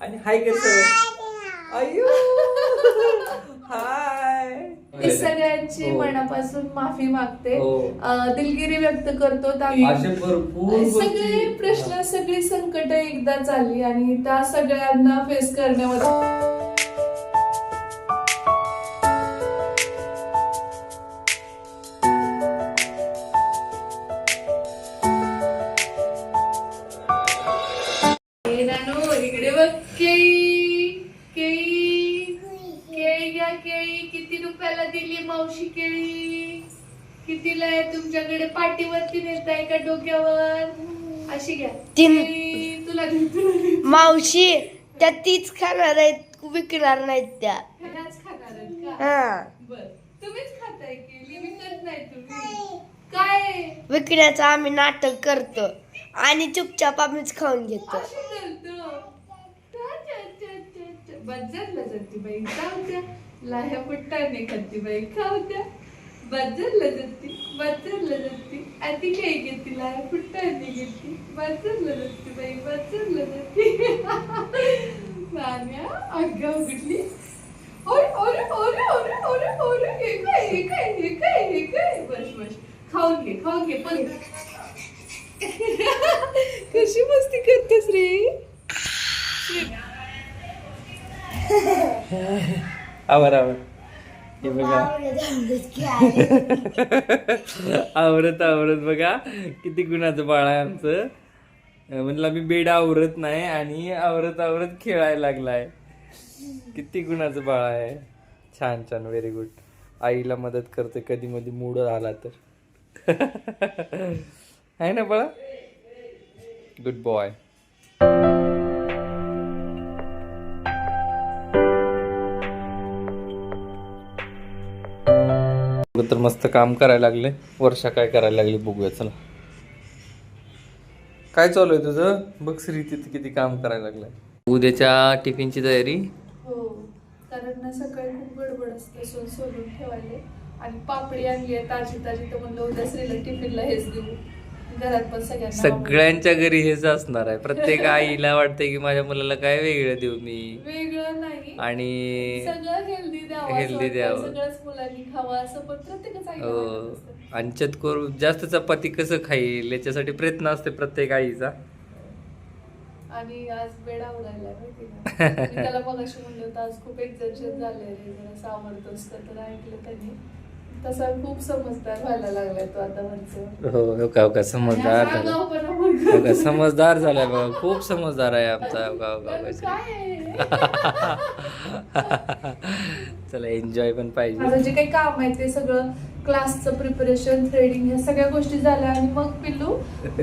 आणि हाय कसं? अयो हाय. मी सगळ्यांची हो. मनापासून माफी मागते. हो. अं, दिलगिरी व्यक्त करतो. त्या- असे भरपूर सगळे गोष्टी. प्रश्न सगळी संकट एकदाच आली आणि त्या सगळ्यांना फेस करण्यामध्ये कितीला आहे तुमच्याकडे? पाठीवरती नेत आहे का डोक्यावर? अशी घ्या. तीन. तुला. मावशी त्या तीच खाणार आहेत विकणार नाहीत त्या. ह्याच खाणार आहेत का? हा. बर. तुम्हीच खाताय केळी विकत नाही तुम्ही. काय विकण्याचं आम्ही नाटक करतो आणि चुपचाप आम्हीच खाऊन घेतो. करतो बाई खाऊ द्या. लाह्या पुट्टाने खाते बाई खाऊ द्या. बाजारला जाते बाजारला जाते आधी काय घेते लाह्या पुट्टाने घेते. बाजारला जाते बाई बाजारला जाते मान्या अग्गा उघडली. ओर ओर ओर ओर ओर ओरे. हे काय हे काय हे काय हे काय? बस बस. खाऊन घे खाऊन घे पण. कशी मस्ती करतेस रे? आवर आवर. हे बघा. आवरत आवरत बघा. किती गुणाचं बाळ आहे आमचं. म्हणलं मी बेड आवरत नाही आणि आवरत आवरत खेळायला लागलाय. किती गुणाचं बाळ आहे. छान छान. व्हेरी गुड आईला मदत करते. कधी मधी मूड आला तर. आहे ना बाळा? गुड बॉय तर मस्त काम करायला लागले. वर्षा काय करायला लागली बघूया चला. काय चालू आहे तुझं? बघ श्री तिथे किती काम करायला लागलंय. उद्याच्या टिफिनची तयारी? हो कारण ना सकाळी खूप गडबड असते सो सोडून ठेवायले. आणि पापडी आणली आहे ताजी ताजी तर म्हणलं उद्या श्रीला टिफिनला हेच देऊ. घरात पण सगळ्यांना सगळ्यांच्या घरी हेच असणार आहे. प्रत्येक आईला वाटतंय की माझ्या मुलाला काय वेगळं देऊ मी? वेगळं नाही. आणि सगळं हेल्दी द्यावं वाटतं. द्यावं. सगळंच मुलांनी खावं असं पण प्रत्येकच वाटत असतं. आणि चतकोर जास्त चपाती कसं खाईल याच्यासाठी प्रयत्न असते प्रत्येक आईचा. आणि आज बेड मी त्याला मग अशी म्हणलं आज खूप एक्झर्शन झालंय रे जरा सावरतोस तर ऐकलं त्यांनी. तसा खूप समजदार व्हायला लागलाय तो आता म्हणजे हो हो का हो का? समजदार झाला. हो का? समजदार झालाय बघा. खूप समजदार आहे आमचा श्री. चला एन्जॉय पण पाहिजे. माझं जे काही काम आहे ते सगळं क्लासचं प्रिपरेशन थ्रेडिंग ह्या सगळ्या गोष्टी झाल्या आणि मग पिल्लू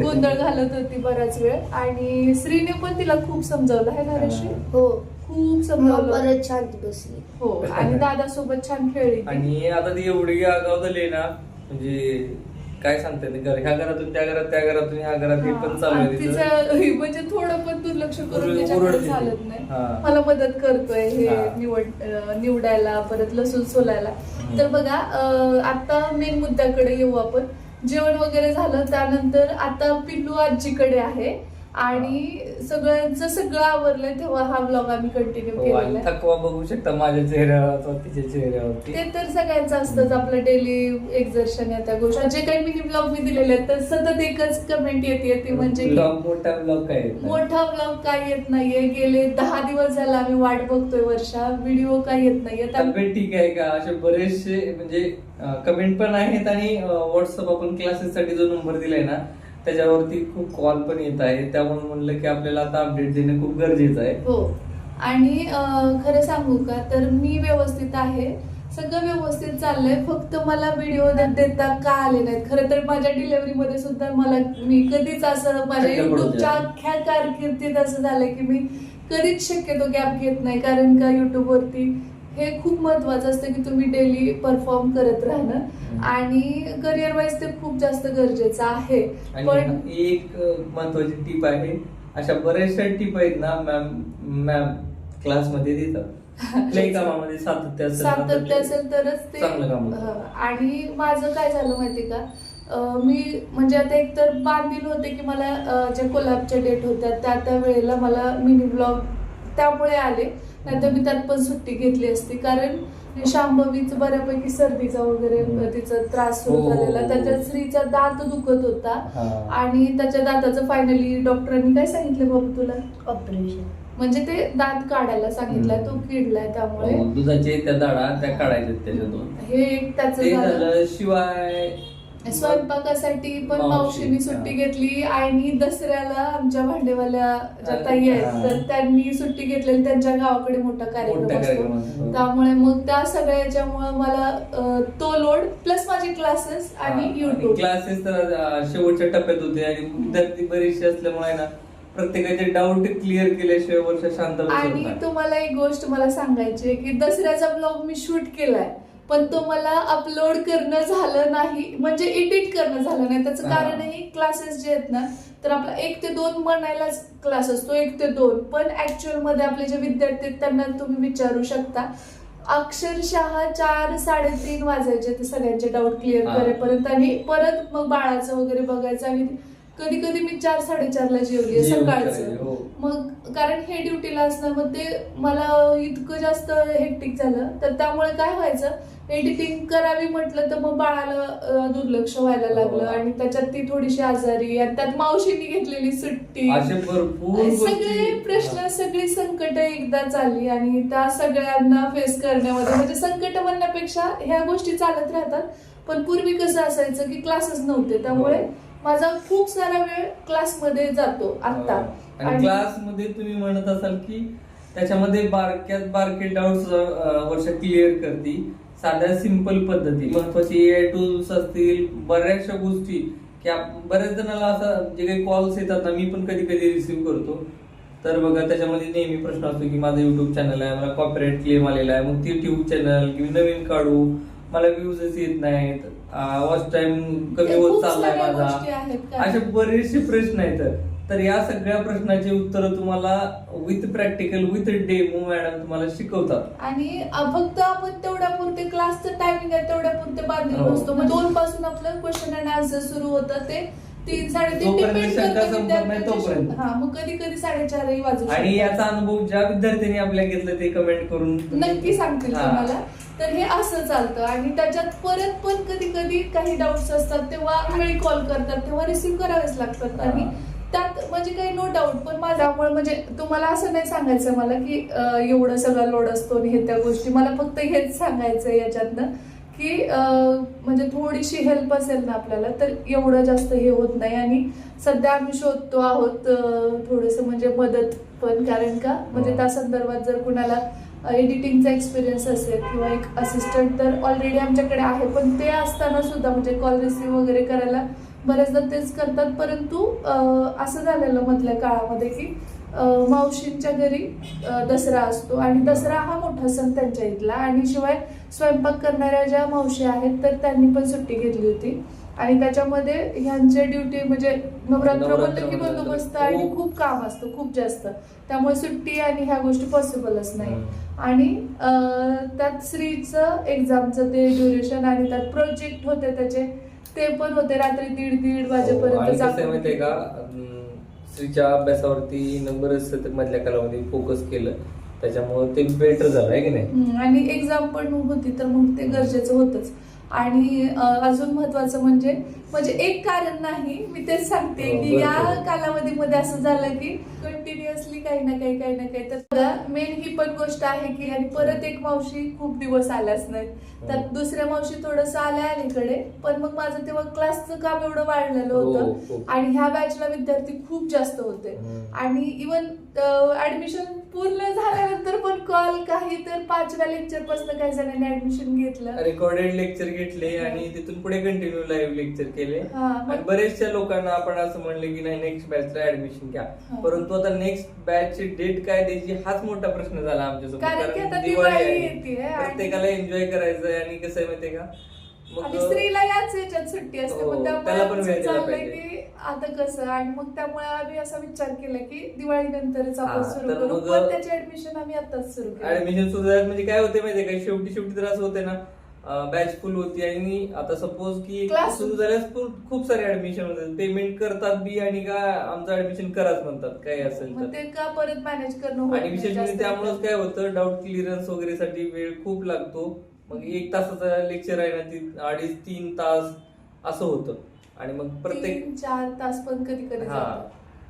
गोंधळ घालत होती बराच वेळ. आणि श्रीने पण तिला खूप समजावलं आहे ना ऋषी? हो. खूप समजावलं. परत शांत बसली. हो आणि दादा सोबत छान खेळली. आणि आता ती एवढी आगाव झाली ना म्हणजे काय सांगते घर ह्या घरातून त्या घरात त्या घरातून ह्या घरात हे पण चालू आहे तिचं. तिचं म्हणजे थोडं पण दुर्लक्ष करून ओरड- त्याच्याकडे ओरडते ती. चालत नाही हा. मला मदत करतोय हे हा. निवड अं, निवडायला परत लसूण सोलायला हम्म. तर बघा अं, आता मेन मुद्द्याकडे येऊ आपण जेवण वगैरे झालं त्यानंतर आता पिल्लू आजीकडे आहे आणि सगळ्यांचं सगळं आवरलंय तेव्हा हा ब्लॉग आम्ही कंटिन्यू हो, केलेला आहे. थकवा बघू शकता माझ्या चेहऱ्यावर तिच्या चेहऱ्यावरती. ते तर सगळ्यांचं असतंच आपलं डेली एक्झर्शन या त्या गोष्टी. जे काही मिनी ब्लॉग मी दिलेले आहेत तर सतत एकच कमेंट येते ती म्हणजे की ब्लॉग मोठा ब्लॉग काय येत नाही. मोठा ब्लॉग काय येत नाहीये. गेले दहा दिवस झाला आम्ही वाट बघतोय वर्षा. व्हिडिओ काय येत नाहीये. त्या- तब्येत ठीक आहे का? असे बरेचसे म्हणजे कमेंट पण आहेत आणि व्हॉट्सअप आपण क्लासेस साठी जो नंबर दिलाय ना त्याच्यावरती खूप कॉल पण येत आहे. त्यामुळे म्हणलं की आपल्याला आता अपडेट देणं खूप गरजेचं आहे. हो. आणि खरं सांगू का? तर मी व्यवस्थित आहे. सगळं व्यवस्थित चाललंय. फक्त मला व्हिडिओ देता का आले नाहीत? खरं तर माझ्या डिलिव्हरी मध्ये सुद्धा मला मी कधीच असं माझ्या युट्यूबच्या. अख्ख्या कारकिर्दीत असं झालंय की मी कधीच शक्यतो गॅप घेत नाही. कारण का युट्यूब वरती हे खूप महत्वाचं असतं की तुम्ही डेली परफॉर्म करत राहणं. आणि करिअर वाईज ते खूप जास्त गरजेचं आहे. पण एक महत्वाची टीप आहे अशा बऱ्याचशा टीप आहेत ना मॅम मॅम क्लासमध्ये देतात. कामामध्ये सातत्य तर सातत्य असेल तरच ते. आणि माझं काय झालं माहिती का? मी म्हणजे आता एकतर बांधील होते की मला अं, ज्या कोलॅबच्या डेट होत्या त्या त्या वेळेला मला मिनी ब्लॉग त्यामुळे आले. नाहीतर मी त्यात पण सुट्टी घेतली असती. कारण शांभवीचं बऱ्यापैकी सर्दीचा वगैरे. तिचा त्रास सुरू हो, हो, झालेला. हो. त्याच्यात स्त्रीचा दात दुखत होता. आणि त्याच्या दाताचं फायनली डॉक्टरांनी काय सांगितलं बाबू तुला? ऑपरेशन म्हणजे ते दात काढायला सांगितलाय तो किडलाय त्यामुळे. हो, दुधाचे त्या दाडा त्या काढायच्या त्याच्यातून. हे एक त्याचं झालं शिवाय स्वयंपाकासाठी पण मावशी, मावशीने सुट्टी हा. घेतली आणि दसऱ्याला आमच्या भांडेवाल्या ज्या ताई आहेत हा. तर त्यांनी सुट्टी घेतलेली त्यांच्या गावाकडे मोठा कार्यक्रम असतो कार्यक्रमात. त्यामुळे मग त्या सगळ्याच्यामुळे मला तो लोड प्लस माझे क्लासेस आणि युट्यूब क्लासेस तर शेवटच्या टप्प्यात होते आणि विद्यार्थी बरेचसे असल्यामुळे ना प्रत्येकाचे डाऊट क्लिअर केल्याशिवाय वर्ष शांत आणि. तुम्हाला एक गोष्ट मला सांगायची की दसऱ्याचा ब्लॉग मी शूट केलाय पण तो मला अपलोड करणं झालं नाही म्हणजे एडिट करणं झालं नाही त्याचं हा. कारण हे क्लासेस जे आहेत ना तर आपला एक ते दोन म्हणायलाच क्लास असतो एक ते दोन पण ऍक्च्युअलमध्ये आपले जे विद्यार्थी आहेत त्यांना तुम्ही विचारू शकता अक्षरशः चार साडेतीन वाजायचे ते सगळ्यांचे डाऊट क्लिअर. करेपर्यंत आणि परत मग बाळाचं वगैरे बघायचं आणि कधी कधी मी चार साडेचारला जेवली सकाळचं हो. मग कारण हे ड्युटीला असल्यामुळे ते मला इतकं जास्त हेक्टिक झालं तर त्यामुळे काय व्हायचं एडिटिंग करावी म्हटलं तर मग बाळाला दुर्लक्ष व्हायला लागलं हो. आणि त्याच्यात ती थोडीशी आजारी आणि त्यात मावशीने घेतलेली सुट्टी. असे भरपूर सगळे प्रश्न सगळी संकट एकदाच आली आणि त्या सगळ्यांना फेस करण्यामध्ये. म्हणजे संकट म्हणण्यापेक्षा ह्या गोष्टी चालत राहतात. पण पूर्वी कसं असायचं की क्लासेस नव्हते. त्यामुळे हो. माझा खूप सारा वेळ क्लासमध्ये जातो आता. आणि क्लासमध्ये तुम्ही म्हणत असाल की त्याच्यामध्ये बारक्यात बारके डाऊट्स वर्ष क्लिअर करते. साध्या सिंपल पद्धती. महत्त्वाचे ए टूल्स असतील बऱ्याचशा गोष्टी. की बऱ्याच जणांना असं जे काही कॉल्स येतात ना मी पण कधी कधी रिसिव्ह करतो. तर बघा त्याच्यामध्ये नेहमी प्रश्न असतो की माझं युट्यूब चॅनल आहे मला कॉपीराईट क्लेम आलेला आहे मग ते ट्यूब चॅनल किंवा नवीन काढू मला व्ह्यूजच येत नाहीत वॉच टाइम कमी होत चाललाय माझा? असे बरेचसे प्रश्न आहेत. तर या सगळ्या प्रश्नाची उत्तर तुम्हाला with practical with demo madam तुम्हाला शिकवतात आणि फक्त आपण तेवढ्या पुरते क्लासचं टायमिंग आहे तेवढ्या पुरते बांधील हो. नसतो मग दोन पासून आपलं क्वेश्चन अँड आन्सर सुरू होतं ते तीन साडेतीन जोपर्यंत डिपेंड शंका करतं संपत नाही विद्यार्थ्याची तोपर्यंत. शंका. हा मग कधी कधी साडेचारही वाजू आणि शकतात. याचा अनुभव ज्या विद्यार्थ्यांनी आपल्या घेतलं ते कमेंट करून नक्की सांगतील हा. तुम्हाला तर हे असं चालतं आणि त्याच्यात परत पण कधी कधी काही डाऊट्स असतात तेव्हा वेळी कॉल करतात तेव्हा रिसिव्ह करावेच लागतात हा. त्यात म्हणजे काही नो डाऊट पण माझ्यामुळे म्हणजे तुम्हाला असं नाही सांगायचं मला की एवढं सगळं लोड असतो आणि हे त्या गोष्टी. मला फक्त हेच सांगायचं याच्यातनं की म्हणजे थोडीशी हेल्प असेल ना आपल्याला तर एवढं जास्त हे होत नाही. आणि सध्या आम्ही शोधतो आहोत थोडंसं म्हणजे मदत पण कारण का? म्हणजे त्या संदर्भात जर कुणाला एडिटिंगचा एक्सपिरियन्स असेल किंवा एक असिस्टंट तर ऑलरेडी आमच्याकडे आहे. पण ते असताना सुद्धा म्हणजे कॉल रिसिव्ह वगैरे करायला बरेचदा तेच करतात परंतु असं झालेलं मधल्या काळामध्ये की मावशींच्या घरी दसरा असतो आणि दसरा हा मोठा सण त्यांच्या इथला आणि शिवाय स्वयंपाक करणाऱ्या ज्या मावशी आहेत तर त्यांनी पण सुट्टी घेतली होती. आणि त्याच्यामध्ये ह्यांचे ड्युटी म्हणजे नवरात्र म्हणलं की बंदोबस्त आणि खूप- काम असतं खूप जास्त. त्यामुळे सुट्टी आणि ह्या गोष्टी पॉसिबलच नाही. आणि त्यात श्रीचं एक्झामचं ते ड्युरेशन आणि त्यात प्रोजेक्ट होते त्याचे ते पण होते रात्री दीड दीड हो, वाजेपर्यंत जागून माहितीये का? स्त्रीच्या अभ्यासावरती बरंच मधल्या कालामध्ये फोकस केलं. त्याच्यामुळे ते बेटर झालं आहे की नाही? आणि एक्झाम पण होती तर मग ते गरजेचं होतच. आणि अजून महत्वाचं म्हणजे म्हणजे एक कारण नाही मी तेच सांगते हो, की या. कालावधीमध्ये असं झालं की कंटिन्युअसली काही ना काही काही ना काही तर मेन ही पण गोष्ट आहे की आणि परत एक मावशी खूप दिवस आल्याच नाहीत तर हो. दुसऱ्या मावशी थोडंसं आल्या अलीकडे पण मग माझं तेव्हा क्लासचं काम एवढं वाढलेलं होतं हो. आणि ह्या बॅचला विद्यार्थी खूप जास्त होते. आणि इवन ऍडमिशन पूर्ण झाल्यानंतर पण कॉल काही तर पाचव्या लेक्चरपासून काही जणांनी ऍडमिशन घेतलं. रेकॉर्डेड लेक्चर घेतले आणि तिथून पुढे कंटिन्यू लाईव्ह लेक्चर केले. हा, आणि बरेचशा लोकांना आपण असं म्हणले की नाही नेक्स्ट बॅचला ऍडमिशन घ्या. हा. परंतु आता नेक्स्ट बॅचची डेट काय द्यायची हाच मोठा प्रश्न झाला आमच्यासोबत. कारण दिवाळी प्रत्येकाला एन्जॉय करायचंय आणि कसं आहे माहितीये का? आणि स्त्रीला याच याच्यात सुट्टी असते. हो, मग त्यामुळे चाललंय. की आता कसं आणि मग त्यामुळे आम्ही असा विचार केला की दिवाळी नंतरच आपण हा, सुरू करू. पण त्याचे ऍडमिशन आम्ही आताच सुरू केलं. ऍडमिशन सुरू म्हणजे काय होते माहितीये का? शेवटी शेवटी तर असं होते ना बॅच फुल होती आणि आता सपोज की Class- सुरू झाल्यास खूप- सारे ऍडमिशन होतात. पेमेंट करतात बी आणि का आमचं ऍडमिशन कराच म्हणतात काय असेल मग तर. ते का परत मॅनेज करणं आणि विशेष म्हणजे त्यामुळेच काय होतं डाऊट क्लिअरन्स वगैरे साठी वेळ खूप लागतो. मग एक तासाचा लेक्चर आहे ना ती अडीच तीन तास असं होतं. आणि मग प्रत्येक तीन चार तास पण कधी कधी हा. जातात.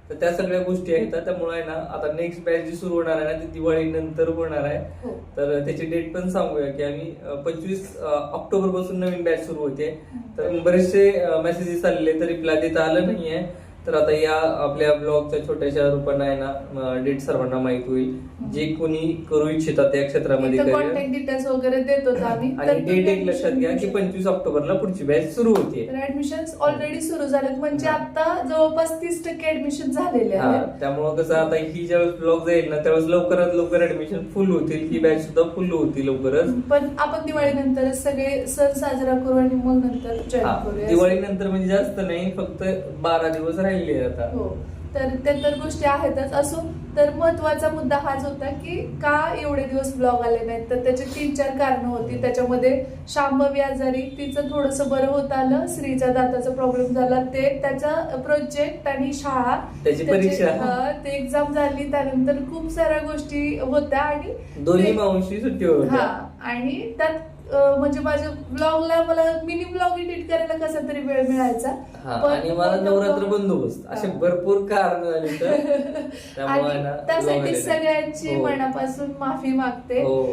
तर त्या सगळ्या गोष्टी आहेत त्यामुळे आहे ना आता नेक्स्ट बॅच जी सुरू होणार आहे ना ती दिवाळी नंतर होणार आहे. हो. तर त्याची डेट पण सांगूया की आम्ही पंचवीस ऑक्टोबरपासून नवीन बॅच सुरू होते. तर बरेचसे मेसेजेस आलेले तर रिप्लाय देता आलं नाहीये. तर आता या आपल्या ब्लॉगच्या छोट्याशा रूपानं आहे ना डेट सर्वांना माहीत होईल. जे कोणी करू इच्छितात त्या क्षेत्रामध्ये इथं career. कॉन्टॅक्ट डिटेल्स वगैरे देतो आम्ही. आणि तर डेट एक लक्षात घ्या की पंचवीस ऑक्टोबरला पुढची बॅच सुरू होते. तर ऍडमिशन ऑलरेडी सुरू झालेत. म्हणजे आता जवळपास तीस टक्के ऍडमिशन झालेले हा आहेत. त्यामुळं कसं आता ही ज्यावेळेस ब्लॉग जाईल ना त्यावेळेस लवकरात लवकर ऍडमिशन फुल होतील. ही बॅच सुद्धा फुल होती लवकरच. पण आपण दिवाळीनंतर सगळे सण साजरा करू आणि मग नंतर जॉईन हा, करूया. दिवाळी नंतर म्हणजे जास्त नाही फक्त बारा दिवस राहिले आता. हो. तर त्या तर गोष्टी आहेतच. असो तर महत्त्वाचा मुद्दा हाच होता की का एवढे दिवस ब्लॉग आले नाहीत? तर त्याचे तीन चार कारण होती. त्याच्यामध्ये शांभवी आजारी तिचं थोडस बरं होत आलं स्त्रीच्या दाताचा प्रॉब्लेम झाला ते त्याचा प्रोजेक्ट आणि शाळा त्याची परीक्षा. हा, ते एक्झाम झाली त्यानंतर खूप साऱ्या गोष्टी होत्या आणि दोन्ही ते- मावशी सुट्टीवर हा. होत्या आणि त्यात म्हणजे माझ्या ब्लॉगला मला मिनी ब्लॉग एडिट करायला कसा तरी वेळ मिळायचा पण आणि मला नवरात्र बंदोबस्त असे. भरपूर कारण त्यासाठी. सगळ्यांची हो. मनापासून माफी मागते हो.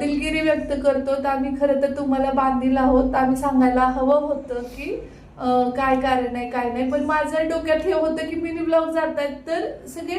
दिलगिरी व्यक्त करतो आम्ही खरं तर तुम्हाला बांधील आहोत आम्ही सांगायला हवं होतं की काय कारण आहे काय नाही. पण माझं डोक्यात हे होतं की मिनी ब्लॉग जात आहेत तर सगळे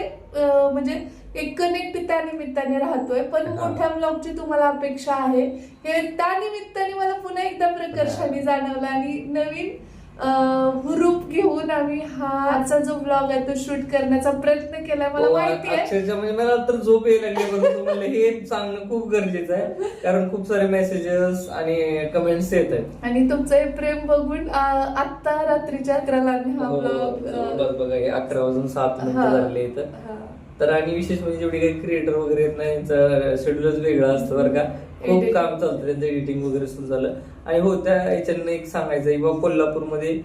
म्हणजे एक कनेक्ट त्या निमित्ताने राहतोय. पण. मोठ्या ब्लॉगची तुम्हाला अपेक्षा आहे. हे त्या निमित्ताने मला पुन्हा एकदा प्रकर्षाने जाणवलं आणि नवीन हुरूप घेऊन आम्ही हा आजचा जो ब्लॉग आहे तो शूट करण्याचा प्रयत्न केला. मला हो, माहिती आहे. अक्षरशः म्हणजे मला तर झोप यायला लागली परंतु म्हणलं हे सांगणं खूप गरजेचं आहे. कारण खूप सारे मेसेजेस आणि कमेंट्स येत आहेत. आणि तुमचं हे प्रेम बघून अं, आत्ता रात्रीच्या अकराला आम्ही हा हो, ब्लॉग जवळपास बघा हे अकरा वाजून सात हा. मिनिटं झाले इथं. तर आणि विशेष म्हणजे जेवढे काही क्रिएटर वगैरे आहेत ना यांचं शेड्यूलच वेगळं असतं बरं का. खूप. काम चालतं त्यांचं एडिटिंग वगैरे सुरू झालं आणि हो त्या याच्यानं एक सांगायचं आहे बाबा कोल्हापूरमध्ये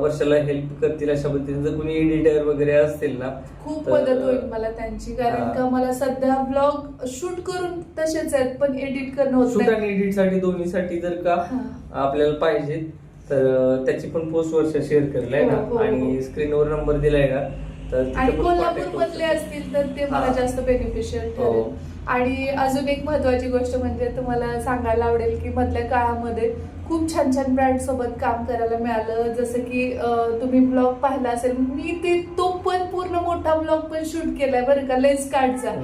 वर्षाला हेल्प करतील अशा पद्धतीने जर कोणी एडिटर वगैरे असतील ना खूप मदत होईल मला त्यांची कारण हा. का मला सध्या ब्लॉग शूट करून तसेच आहेत पण एडिट करणं होत शूट आणि एडिटसाठी दोन्हीसाठी जर का हा. आपल्याला पाहिजे तर त्याची पण पोस्ट वर्षा शेअर हो, हो, ना हो. आणि स्क्रीनवर नंबर दिलाय ना तर आणि कोल्हापूर मधले. असतील तर ते मला हा. जास्त बेनिफिशियल हो. ठरेल आणि अजून एक महत्वाची गोष्ट म्हणजे तुम्हाला सांगायला आवडेल की मधल्या काळामध्ये खूप छान छान ब्रँड सोबत काम करायला मिळालं जसं की तुम्ही ब्लॉग पाहिला असेल मी ते तो पण पूर्ण मोठा ब्लॉग पण शूट केलाय बरं का लेन्स कार्डचा.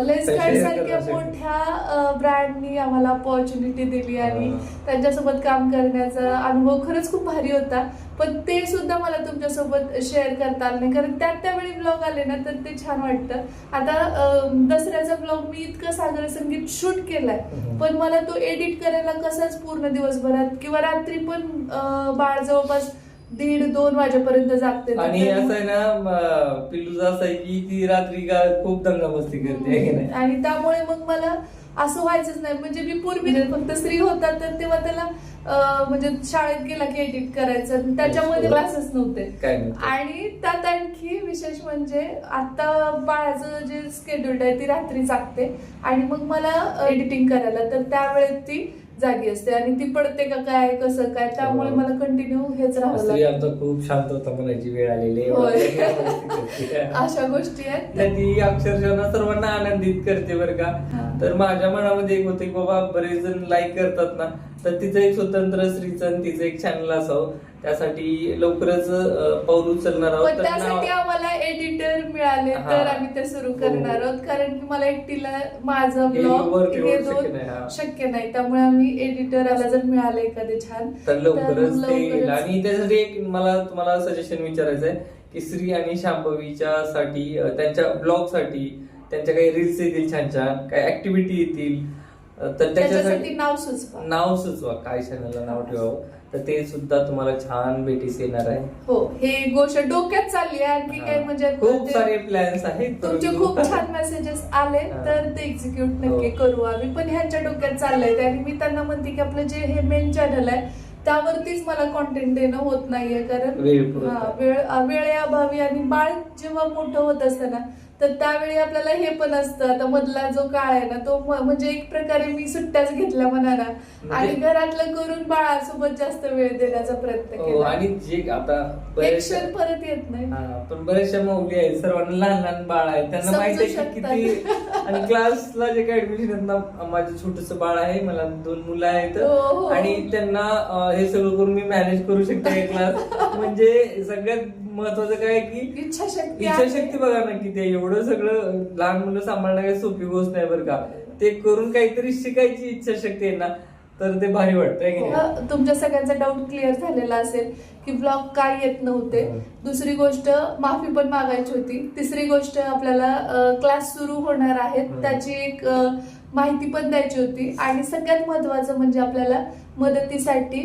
लेन्स कार्ड सारख्या. मोठ्या ब्रँडनी आम्हाला ऑपॉर्च्युनिटी दिली आणि. त्यांच्यासोबत काम करण्याचा अनुभव खरंच खूप भारी होता पण ते सुद्धा मला तुमच्यासोबत शेअर करता आलं नाही कारण त्यात त्यावेळी ब्लॉग आले ना तर ते छान वाटतं. आता दसऱ्याचा ब्लॉग मी इतकं सागर संगीत शूट केलाय. पण मला तो एडिट करायला कसाच पूर्ण दिवसभरात किंवा रात्री पण बाळ जवळपास दीड दोन वाजेपर्यंत जागते आणि असं आहे ना पिल्लूचं असं आहे की ती रात्री खूप दंगामस्ती करते आहे की नाही? आणि त्यामुळे मग मला असं व्हायचंच नाही. म्हणजे मी पूर्वी फक्त स्त्री होता तर तेव्हा त्याला म्हणजे शाळेत गेला की एडिट करायचं. त्याच्यामध्ये क्लासेस नव्हते. काय नाही आणि त्यात आणखी विशेष म्हणजे आता बाळाचं जे स्केड्यूल आहे ती रात्री जागते. आणि मग मला एडिटिंग करायला तर त्यावेळेत ती जागी असते. आणि ती पडते का काय कसं काय त्यामुळे हो. मला कंटिन्यू हेच राहावं खूप शांत होता म्हणायची वेळ आलेली. अशा गोष्टी आहेत. ती अक्षरशः सर्वांना आनंदित करते बरं का. तर माझ्या मनामध्ये एक होतं की बाबा बरेच जण लाईक करतात ना. तर तिचं एक स्वतंत्र स्त्रीचं आणि तिचं एक चॅनल असावं. त्यासाठी लवकरच पाऊल उचलणार आहोत. त्यासाठी आम्हाला एडिटर मिळाले हा. तर आम्ही ते सुरू करणार आहोत. कारण की मला एकटीला माझं हे ब्लॉग हे शक्य नाही, हा. त्यामुळे आम्ही एडिटरला जर मिळाले एखादे छान तर लवकरच आणि त्यासाठी एक मला तुम्हाला सजेशन विचारायचं आहे की श्री आणि शांभवीच्या साठी त्यांच्या ब्लॉगसाठी त्यांच्या काही रील्स येतील छान छान काही ऍक्टिव्हिटी येतील. तर त्याच्यासाठी नाव सुचवा. नाव सुचवा. काय चॅनलला नाव ठेवावं? तर ते सुद्धा तुम्हाला छान भेटीस येणार आहे. हो हे गोष्ट डोक्यात चालली आहे. आणखी काय म्हणजे खूप सारे प्लॅन्स आहेत तुमचे खूप छान मेसेजेस आले. तर ते एक्झिक्यूट नक्की हो. करू आम्ही. पण ह्यांच्या डोक्यात चाललंय आणि मी त्यांना म्हणते की आपलं जे हे मेन चॅनल आहे त्यावरतीच मला कॉन्टेंट देणं होत नाहीये. कारण वेळ. वेळ वेळेअभावी आणि बाळ जेव्हा मोठं होत असतं ना तर त्यावेळी आपल्याला हे पण असतं. आता मधला जो काळ आहे ना तो म्हणजे एक प्रकारे मी सुट्ट्याच घेतल्या म्हणा ना. म्हणजे- आणि घरातलं करून बाळासोबत जास्त वेळ देण्याचा प्रयत्न हो, केला. आणि जे आता क्षण परत येत नाही. पण बऱ्याचशा मौली आहेत सर्वांना लहान लहान बाळ आहेत. त्यांना माहिती आहे. किती आणि क्लासला जे काही ऍडमिशन माझं छोटस बाळ आहे मला दोन मुलं आहेत. हो, हो. आणि त्यांना हे सगळं करून मी मॅनेज करू शकते क्लास म्हणजे सगळ्यात महत्वाचं काय की इच्छाशक्ती. इच्छाशक्ती बघा ना किती आहे. एवढं सगळं लहान मुलं सांभाळणं काही सोपी गोष्ट नाही बरं का ते करून काहीतरी शिकायची इच्छाशक्ती आहे ना तर ते भारी वाटतंय की अ, तुमच्या सगळ्यांचा डाऊट क्लिअर झालेला असेल की ब्लॉग काय येत नव्हते हं. दुसरी गोष्ट माफी पण मागायची होती तिसरी गोष्ट आपल्याला क्लास सुरू होणार आहेत हं. त्याची एक माहिती पण द्यायची होती आणि सगळ्यात महत्वाचं म्हणजे आपल्याला मदतीसाठी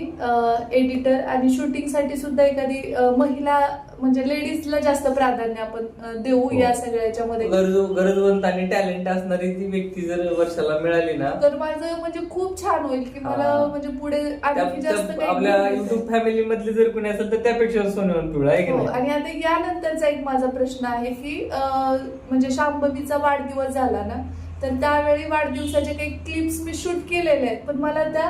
एडिटर आणि शूटिंगसाठी सुद्धा एखादी महिला म्हणजे लेडीजला जास्त प्राधान्य आपण देऊ हो. या सगळ्या याच्यामध्ये गरज गरजवंत आणि टॅलेंट असणारी ती व्यक्ती जर वर्षाला मिळाली ना तर माझं म्हणजे खूप छान होईल की मला. म्हणजे पुढे आणखी जास्त काही आपल्या. युट्यूब फॅमिली मधले जर कोणी असेल तर त्यापेक्षा सोनेवन पिवळा आहे की हो, नाही आणि आता यानंतरचा एक माझा प्रश्न आहे की अं, म्हणजे शांभवीचा वाढदिवस झाला ना तर त्यावेळी वाढदिवसाचे काही क्लिप्स मी शूट केलेले आहेत पण मला त्या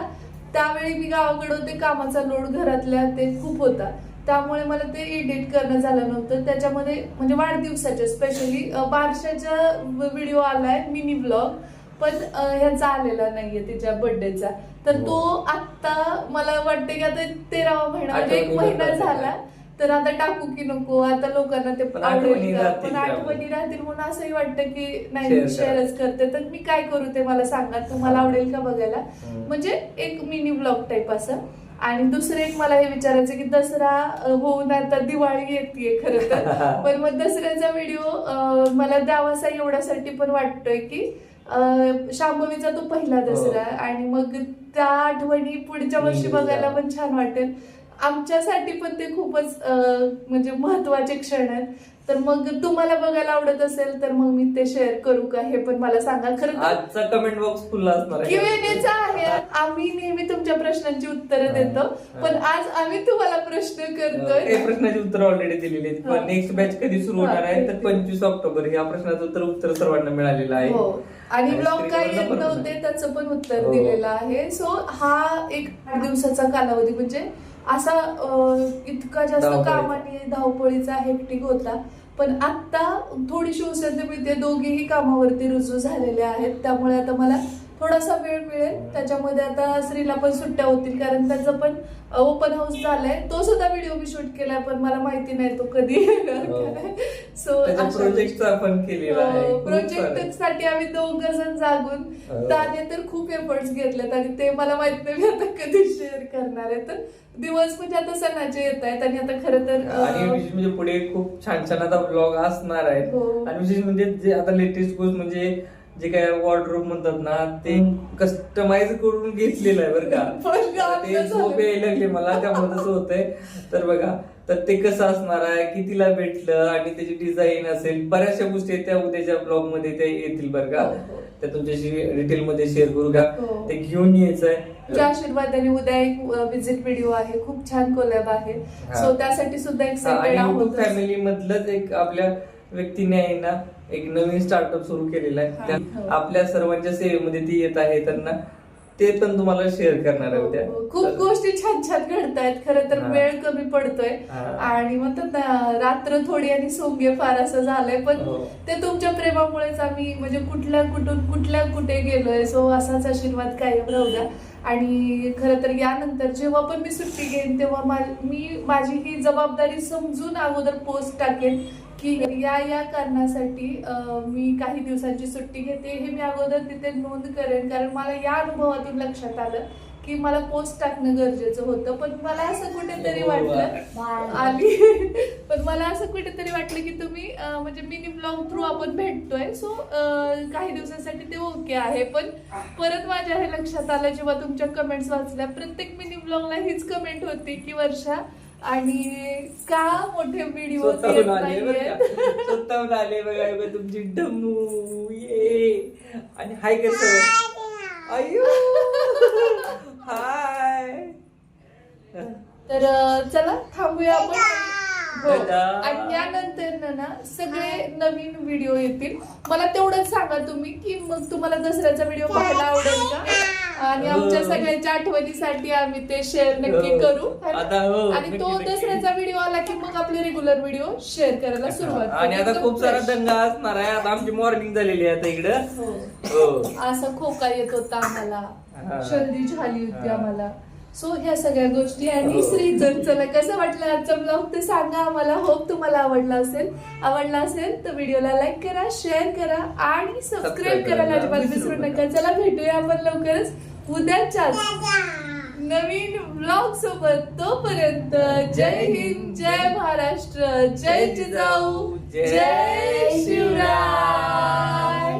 त्यावेळी मी गावाकडे होते कामाचा लोड घरातल्या ते खूप होता त्यामुळे मला ते एडिट करणं झालं नव्हतं. त्याच्यामध्ये म्हणजे वाढदिवसाचे स्पेशली बारशाचा व्हिडिओ आलाय मिनी ब्लॉग पण ह्याचा आलेला नाहीये तिच्या बर्थडेचा तर हो. तो आत्ता मला वाटते की आता तेरावा महिना म्हणजे एक महिना. झाला. तर आता टाकू की नको? आता लोकांना ते पण आठवणी? राहतील म्हणून असंही वाटतं की नाही. शेअरच करते. तर मी काय करू ते मला सांगा. तुम्हाला आवडेल का बघायला. म्हणजे एक मिनी ब्लॉग टाईप असं. आणि दुसरं एक मला हे विचारायचं की दसरा होऊन आता दिवाळी येते खरं तर. पण मग दसऱ्याचा व्हिडिओ मला द्यावासा एवढ्यासाठी पण वाटतोय की शांभवीचा तो पहिला दसरा आहे आणि मग त्या आठवणी पुढच्या वर्षी बघायला. पण छान वाटेल. आमच्यासाठी पण ते खूपच म्हणजे महत्त्वाचे क्षण आहेत. तर मग तुम्हाला बघायला आवडत असेल तर मग मी ते शेअर करू का? हे पण मला सांगा. खरं तर आजचा कमेंट बॉक्स फुल असणार आहे. Q&A चा आहे. आम्ही नेहमी तुमच्या प्रश्नांची उत्तरं हा, देतो. हा. पण आज आम्ही तुम्हाला प्रश्न करतोय. प्रश्नाची उत्तर ऑलरेडी दिलेली आहेत. हा. पण नेक्स्ट बॅच कधी सुरू होणार आहे? तर हा. पंचवीस ऑक्टोबर ह्या प्रश्नाचं उत्तर उत्तर सर्वांना मिळालेलं आहे. हो. आणि आणि ब्लॉग काय येत पण नव्हते. त्याचं पण उत्तर हो. दिलेलं आहे. सो हा एक आठ दिवसाचा कालावधी म्हणजे असा इतका जास्त. कामाने धावपळीचा हेक्टिक होता. पण आता थोडीशी उसळते मिळते. दोघेही कामावरती रुजू झालेले आहेत. त्यामुळे आता मला थोडासा वेळ मिळेल. त्याच्यामध्ये आता श्रीला पण सुट्ट्या होतील. कारण त्याचं पण ओपन हाऊस झालंय तो सुद्धा व्हिडिओ मी शूट केलाय पण मला माहिती नाही तो कधी येणार हो. सो प्रोजेक्टचा आपण केलेला आहे सारे. प्रोजेक्टसाठी आम्ही दोघ जण जागून हो. त्याने तर खूप एफर्ट्स घेतलेत आणि ते मला माहीत नाही मी आता कधी शेअर करणार आहे तर दिवस म्हणजे आता सणाचे येत आहेत आणि आता खरं तर आणि अं, विशेष म्हणजे पुढे खूप छान छान आता ब्लॉग असणार आहेत हो. आणि विशेष म्हणजे जे आता लेटेस्ट गोष्ट म्हणजे जे काय वॉर्डरोब म्हणतात ना ते कस्टमाइज करून घेतलेलं आहे बरं का ते झोप. यायला लागले मला त्यामुळे तसं होतंय तर बघा तर ते कसं असणार आहे कितीला भेटलं आणि त्याची डिझाईन असेल बऱ्याचशा गोष्टी त्या उद्याच्या ब्लॉगमध्ये त्या येतील बरं का हो, हो. त्या तुमच्याशी डिटेल मध्ये शेअर करू का हो. ते घेऊन यायचंय तुझ्या आशीर्वादाने उद्या एक विजिट व्हिडिओ आहे खूप छान कोलॅब आहे. सो त्यासाठी सुद्धा आहोत फॅमिली मधलंच एक आपल्या व्यक्तीने आहे ना एक नवीन स्टार्टअप सुरू केलेलं आहे हा, त्या हो. आपल्या सर्वांच्या सेवेमध्ये ती येत आहे त्यांना ते पण तुम्हाला शेअर करणार आहे उद्या हो, खूप गोष्टी छान छान घडतायत खरं तर हा. वेळ कमी पडतोय हा. आणि म्हणतात ना रात्र थोडी आणि सोंगे फार असं झालंय पण हो. ते तुमच्या प्रेमामुळेच आम्ही म्हणजे कुठल्या कुठून कुठल्या कुठे गेलोय सो असाच आशीर्वाद कायम राहू द्या आणि खरं तर यानंतर जेव्हा पण मी सुट्टी घेईन तेव्हा मी माझी ही जबाबदारी समजून अगोदर पोस्ट टाकेन की या या कारणासाठी मी काही दिवसांची सुट्टी घेते हे मी अगोदर तिथे नोंद करेन. कारण मला या अनुभवातून लक्षात आलं की मला पोस्ट टाकणं गरजेचं होतं. पण मला असं कुठेतरी हो, वाटलं आणि पण मला असं कुठेतरी वाटलं की तुम्ही म्हणजे मिनी ब्लॉग थ्रू आपण भेटतोय. सो काही दिवसांसाठी ते ओके आहे. पण परत माझ्या हे लक्षात आलं जेव्हा तुमच्या कमेंट्स वाचल्या. प्रत्येक मिनी ब्लॉगला हीच कमेंट होती की वर्षा आणि का मोठे व्हिडिओ स्वतःहून आले बरं का? स्वतःहून आले बघा बघा तुमची डमू ये. आणि हाय कसं? अयो हाय. तर अं, चला थांबूया आपण. आणि त्यानंतर ना सगळे नवीन व्हिडिओ येतील मला तेवढंच सांगा तुम्ही की मग तुम्हाला दसऱ्याचा व्हिडिओ बघायला आवडेल का आणि आमच्या हो. सगळ्यांच्या आठवणीसाठी आम्ही ते शेअर नक्की हो. करू है हो, आणि तो. दसऱ्याचा व्हिडिओ आला की मग आपले रेग्युलर व्हिडिओ शेअर करायला सुरुवात. आणि आता खूप सारा. दंगा असणार आहे आता आमची मॉर्निंग झालेली आहे आता इकडं हो. हो असा खोका येत होता आम्हाला हा. सर्दी झाली होती हा. आम्हाला सो ह्या सगळ्या गोष्टी आणि. श्री जर चला कसं वाटलं आजचा ब्लॉग ते सांगा आम्हाला. होप तुम्हाला आवडला असेल. आवडला असेल तर व्हिडिओला लाईक करा शेअर करा आणि सबस्क्राईब करायला अजिबात विसरू नका. चला भेटूया आपण लवकरच उद्याच्याच नवीन ब्लॉग सोबत. तोपर्यंत जय हिंद जय महाराष्ट्र. जय जिजाऊ. जय शिवराय.